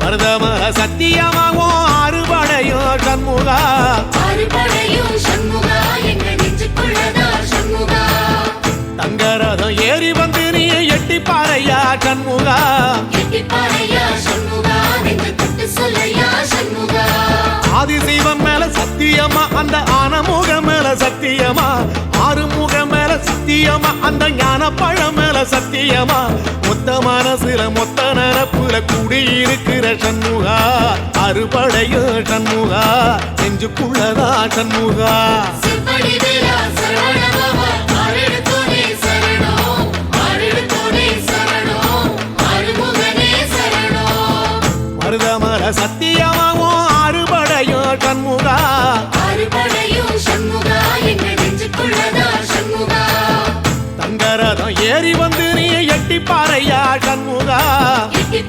மருதமா சத்தியமாகவும் அறுபடையும் சண்முகா. தங்கரதம் ஏறி வந்து நீ எட்டி பாறையா சண்முகா? சொல்லையா சண்முகா? ஆதிசைவம் மேல சத்தியமா அந்த ஆனமுக மேல சத்தியமா? ஆறுமுக மேல சத்தியமா அந்த ஞான பழம் மேல சத்தியமா? மொத்த மனசுல மொத்த நரப்புல கூடியிருக்கிற சண்முகா அறுபடைய சண்முகா நெஞ்சுக்குள்ளதா சண்முகா? செவ்வடி வேலா சண்முகா. அறுபடையும் சண்முகா எங்க நெஞ்சுக்குள்ளதா சண்முகா? தங்கரதம் ஏறி வந்து நீ எட்டி பாறையா சண்முகா. சண்முகா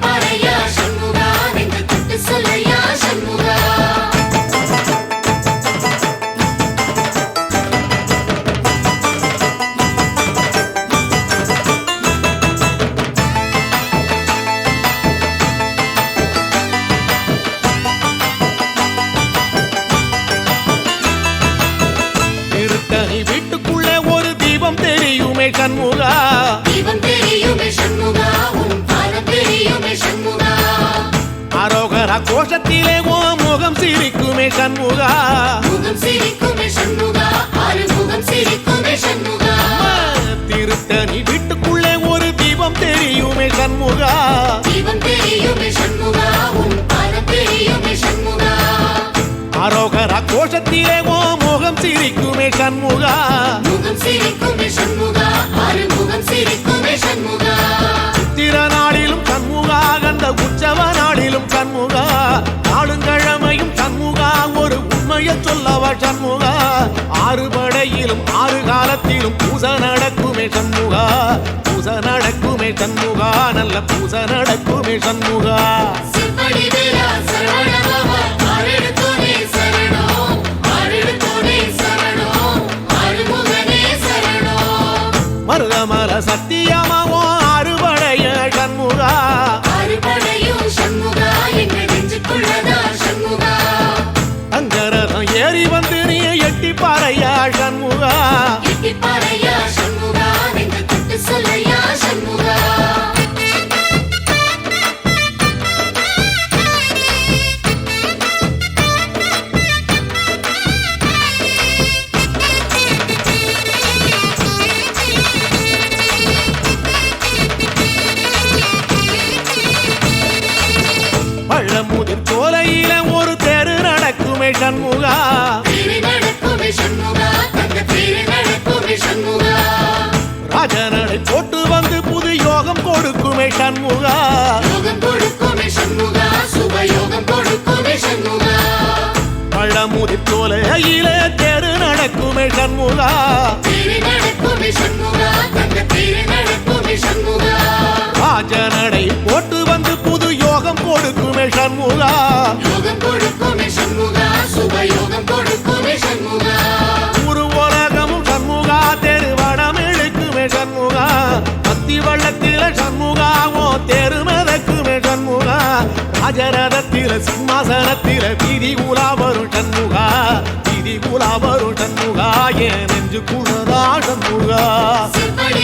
சிரிக்குமே சண்முகா முகம் சிரிக்குமே சண்முகா ஆறு முகம் சிரிக்குமே சண்முகா திருத்தணி வீட்டுக்குள்ளே ஒரு தீபம் தெரியுமே சண்முகா தீபம் தெரியுமே சண்முகா உன் பாதம் தெரியுமே சண்முகா அரோகரா கோஷத்திலே ஓ முகம் சிரிக்குமே சண்முகா முகம் சிரிக்குமே உண்மையை சண்முகா. ஆறு படையிலும் ஆறு காலத்திலும் பூச நடக்குமே சண்முகா. பூச நடக்குமே சண்முகா. நல்ல பூச நடக்குமே சண்முகா. மருதமர சக்தி ராஜனடை போட்டு வந்து புது யோகம் கொடுக்குமே சண்முகா. சண்முகா பழமுதிர் கோலையில தெரு நடக்குமே சண்முகா. ராஜனடை போட்டு வந்து புது யோகம் கொடுக்குமே சண்முகா. தெரு மிதக்குமே சண்முகா. ராஜரதத்தில சிம்மாசனத்தில வீதி உலா வரும் சண்முகா. வீதி உலா வரும் சண்முகா. என் நெஞ்சு குளதா சண்முகா. செவ்வடி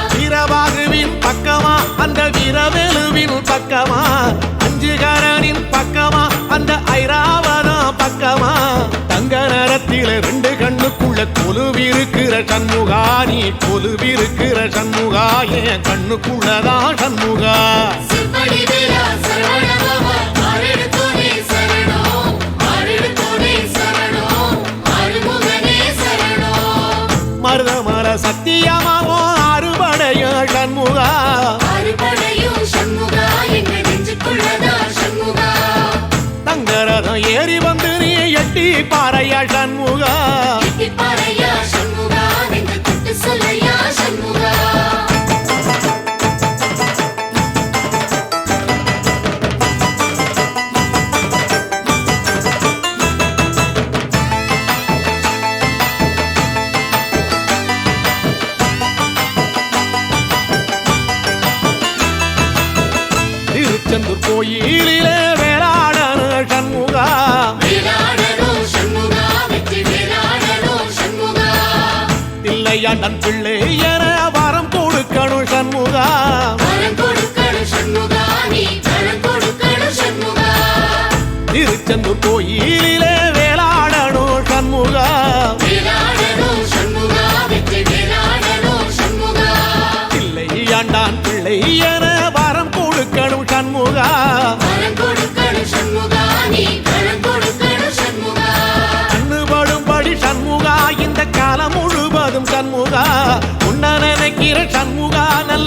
நேரத்தில ரெண்டு கண்ணுக்குள்ள கொலுவிருக்கிற சண்முகா நீ கொலுவிருக்கிற சண்முகா என் கண்ணுக்குள்ளதான் சண்முகா. மருதம எட்டி பாறையா தில்லையாண்டன் பிள்ளை என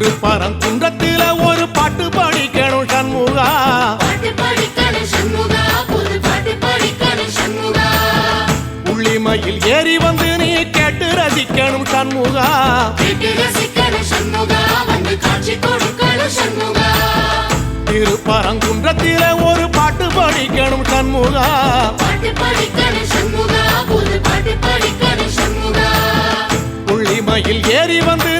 திருப்பரங்குன்றத்தில ஒரு பாட்டு படிக்கணும் சண்முகா. உள்ளிமையில் ஏறி வந்து நீ கேட்டு ரசிக்கணும் சண்முகா. திருப்பரங்குன்றத்தில ஒரு பாட்டு படிக்கணும் சண்முகா. உள்ளிமையில் ஏறி வந்து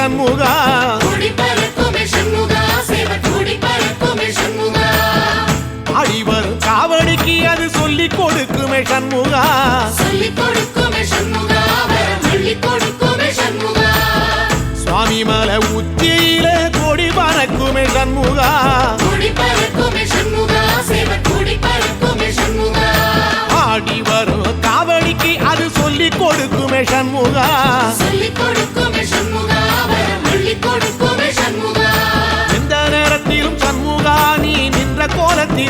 ஷண்முகா அடிவர் காவடிக்கு அது சொல்லி கொடுக்குமே சண்முகா. சுவாமி மலை உச்சியில கொடி பறக்குமே சண்முகா. ஆடி வரும் காவடிக்கு அது சொல்லி கொடுக்குமே சண்முகா. சொல்லி கொடுக்கும்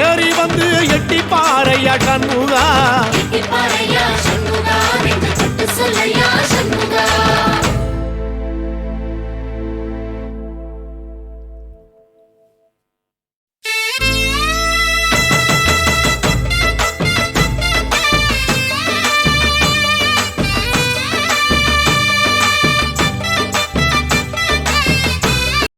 ஏறி வந்து எட்டி பாறையா சண்முகா